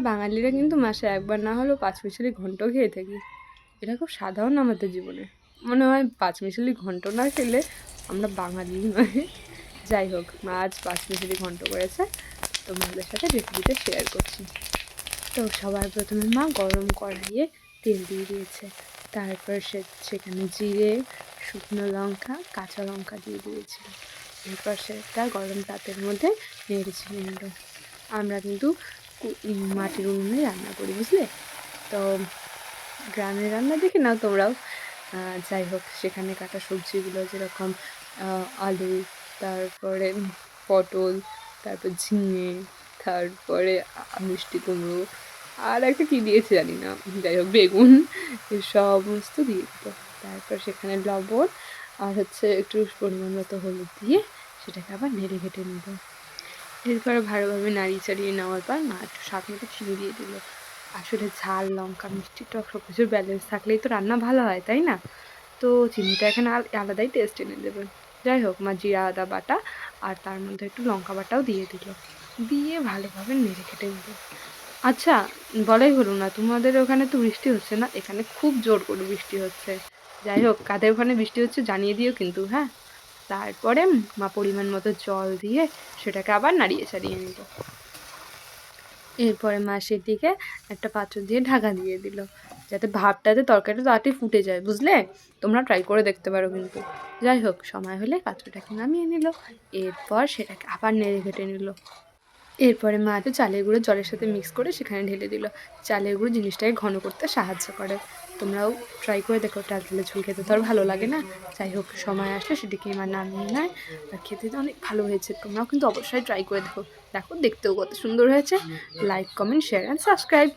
বাঙালিরা কিন্তু মাসে একবার না হলেও পাঁচ মিশালি ঘন্ট খেয়ে থাকি। এটা খুব সাধারণ আমাদের জীবনে। মনে হয় পাঁচ মিশালি ঘন্ট না খেলে আমরা বাঙালি নয় যাই হোক, মা আজ পাঁচ মিশালি ঘন্ট করেছে। তোমাদের সাথে রেসিপিটা শেয়ার করছি। তো সবার প্রথমে মা গরম কড়াইয়ে তেল দিয়ে দিয়েছে। তারপর সে, সেখানে জিরে, শুকনো লঙ্কা, কাঁচা লঙ্কা দিয়ে দিয়েছিল। এরপর সেটা গরম তাতের মধ্যে নেড়ে আমরা কিন্তু মাটির উনুনে রান্না করি, বুঝলে? তো গ্রামের রান্না দেখে নাও তোমরাও। যাই হোক, সেখানে কাটা সবজিগুলো যেরকম আলু, তারপরে পটল, তারপর ঝিঙে, তারপরে মিষ্টি কুমড়ো, আর একটা কী দিয়েছে জানি না। যাই হোক, বেগুন সমস্ত দিয়ে দিত। তারপর সেখানে লবণ আর হচ্ছে একটু পরিমাণ মতো হলুদ দিয়ে সেটাকে আবার নেড়ে ঘেটে নিল এরপরে ভালোভাবে নাড়িয়ে চাড়িয়ে নেওয়ার পর মা একটু স্বাদ মতো চিনি দিয়ে দিল। আসলে ঝাল, লঙ্কা, মিষ্টি টক সব কিছুর ব্যালেন্স থাকলেই তো রান্না ভালো হয়, তাই না? তো চিনিটা এখানে আল- আলাদাই টেস্ট এনে দেবে। যাই হোক, মা জিরা, আদা বাটা আর তার মধ্যে একটু লঙ্কা বাটাও দিয়ে দিল। দিয়ে ভালোভাবে নেড়ে কেটে দিল। আচ্ছা বলাই হলো না, তোমাদের ওখানে তো বৃষ্টি হচ্ছে না? এখানে খুব জোর করে বৃষ্টি হচ্ছে। যাই হোক, কাদের ওখানে বৃষ্টি হচ্ছে জানিয়ে দিও কিন্তু হ্যাঁ? তারপরে মা পরিমাণ মতো জল দিয়ে সেটাকে আবার নাড়িয়ে ছাড়িয়ে নিল। এরপরে মা সেটিকে একটা পাত্র দিয়ে ঢাকা দিয়ে দিল। যাতে ভাবটাতে তরকারিটা তাড়াতাড়ি ফুটে যায়, বুঝলে? তোমরা ট্রাই করে দেখতে পারো কিন্তু। যাই হোক, সময় হলে পাত্রটাকে নামিয়ে নিল। এরপর সেটাকে আবার নেড়ে ঘেটে নিল। এরপরে মা তো চালের গুঁড়ো জলের সাথে মিক্স করে সেখানে ঢেলে দিল। চালের গুঁড়ো জিনিসটাকে ঘন করতে সাহায্য করে। তোমরাও ট্রাই করে দেখো, ডাল তেলে ঝুল খেতে তো আর ভালো লাগে না। যাই হোক, সময় আসলে সেটিকে আমার নামিয়ে নেয়। আর খেতে তো অনেক ভালো হয়েছে, তোমরাও কিন্তু অবশ্যই ট্রাই করে দেখো। দেখো, দেখতেও কত সুন্দর হয়েছে। Like comment share and subscribe